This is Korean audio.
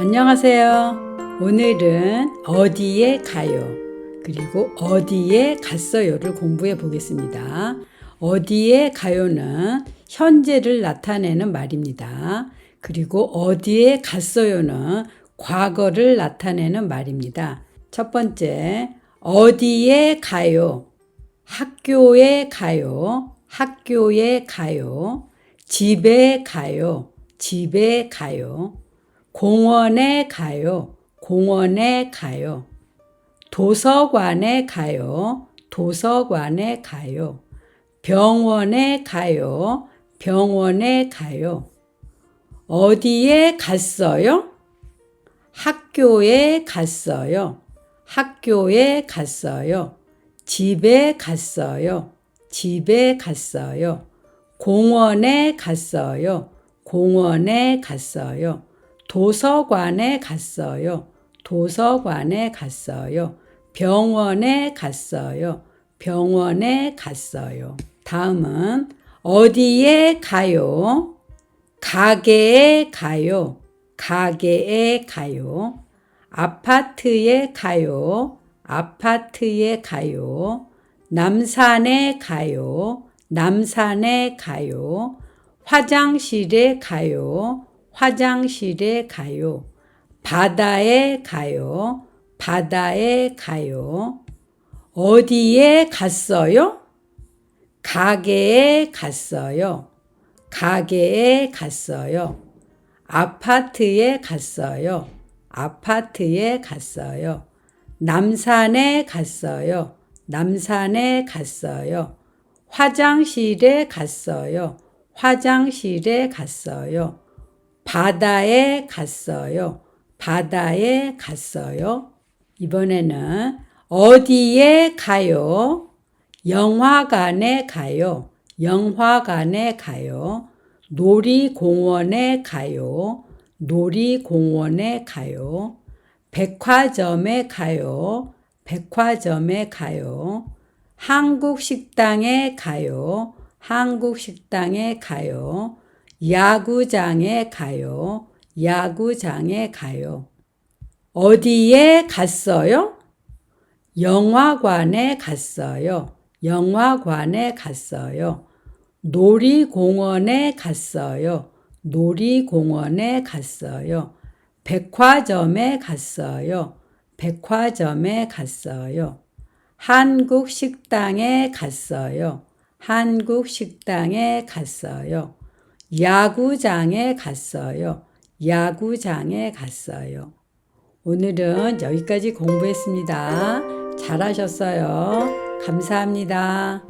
안녕하세요. 오늘은 어디에 가요? 그리고 어디에 갔어요를 공부해 보겠습니다. 어디에 가요는 현재를 나타내는 말입니다. 그리고 어디에 갔어요는 과거를 나타내는 말입니다. 첫 번째, 어디에 가요? 학교에 가요. 학교에 가요. 집에 가요. 집에 가요. 공원에 가요. 공원에 가요. 도서관에 가요. 도서관에 가요. 병원에 가요. 병원에 가요. 어디에 갔어요? 학교에 갔어요. 학교에 갔어요. 집에 갔어요. 집에 갔어요. 공원에 갔어요. 공원에 갔어요. 도서관에 갔어요. 도서관에 갔어요. 병원에 갔어요. 병원에 갔어요. 다음은 어디에 가요? 가게에 가요. 가게에 가요. 아파트에 가요. 아파트에 가요. 남산에 가요. 남산에 가요. 화장실에 가요. 화장실에 가요. 바다에 가요. 바다에 가요. 어디에 갔어요? 가게에 갔어요. 가게에 갔어요. 아파트에 갔어요. 아파트에 갔어요. 남산에 갔어요. 남산에 갔어요. 화장실에 갔어요. 화장실에 갔어요. 바다에 갔어요. 바다에 갔어요. 이번에는 어디에 가요? 영화관에 가요. 영화관에 가요. 놀이공원에 가요. 놀이공원에 가요. 백화점에 가요. 백화점에 가요. 한국 식당에 가요. 한국 식당에 가요. 야구장에 가요. 야구장에 가요. 어디에 갔어요? 영화관에 갔어요. 영화관에 갔어요. 놀이공원에 갔어요. 놀이공원에 갔어요. 백화점에 갔어요. 백화점에 갔어요. 한국 식당에 갔어요. 한국 식당에 갔어요. 야구장에 갔어요. 야구장에 갔어요. 오늘은 여기까지 공부했습니다. 잘하셨어요. 감사합니다.